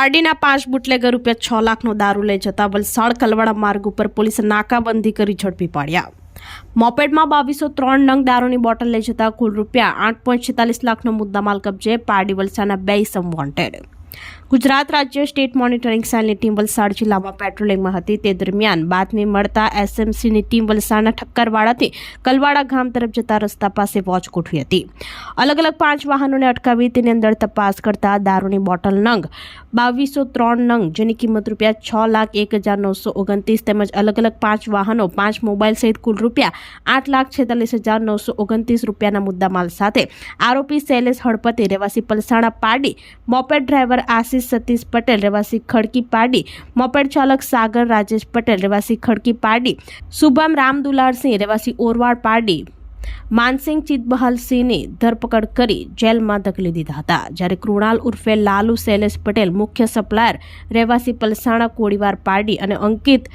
પારડીના પાંચ બુટલેગર રૂપિયા છ લાખનો દારૂ લઈ જતા વલસાડ કલવાડા માર્ગ ઉપર પોલીસે નાકાબંધી કરી ઝડપી પાડ્યા. મોપેડમાં બાવીસો ત્રણ નંગ દારૂની બોટલ લઈ જતા કુલ રૂપિયા આઠ પોઈન્ટ છેતાલીસ લાખનો મુદ્દામાલ કબજે પારડી વલસાડના બે ઇસમ વોન્ટેડ ગુજરાત રાજ્ય સ્ટેટ મોનિટરિંગ સેલની ટીમ વલસાડ જિલ્લામાં પેટ્રોલિંગમાં હતી. તે દરમિયાન બાતમી મળતા એસએમસીની ટીમ વલસાડના ઠક્કરવાડાથી કલવાડા ગામ તરફ જતા રસ્તા પાસે વોચ ગોઠવી હતી. અલગ અલગ પાંચ વાહનોને અટકાવી તેની અંદર તપાસ કરતા દારૂની બોટલ નંગ, બાવીસો ત્રણ નંગ, જેની કિંમત રૂપિયા છ લાખ એક હજાર નવસો ઓગણત્રીસ તેમજ અલગ અલગ પાંચ વાહનો, પાંચ મોબાઈલ સહિત કુલ રૂપિયા આઠ લાખ છેતાલીસ હજાર નવસો ઓગણત્રીસ રૂપિયાના મુદ્દામાલ સાથે આરોપી શૈલેષ હળપતિ, રહેવાસી પલસાણા પાડી, મોપેડ ડ્રાઈવર આશીષ સતીશ પટેલ, રહેવાસી ખડકી પાડી, મોપેડ ચાલક સાગર રાજેશ પટેલ, રહેવાસી ખડકી પાડી, શુભમ રામદુલારસિંહ રહેવાસી ઓરવાડ પાડી, માનસિંહ ચિતબહાલસિંહની ધરપકડ કરી જેલમાં ધકેલી દીધા હતા. જ્યારે કૃણાલ ઉર્ફે લાલુ શૈલેષ પટેલ, મુખ્ય સપ્લાયર, રહેવાસી પલસાણા કોળીવાર પાડી અને અંકિત,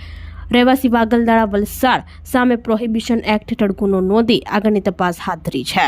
રહેવાસી વાગલદાળા વલસાડ સામે પ્રોહિબિશન એક્ટ હેઠળ ગુનો નોંધી આગળની તપાસ હાથ ધરી છે.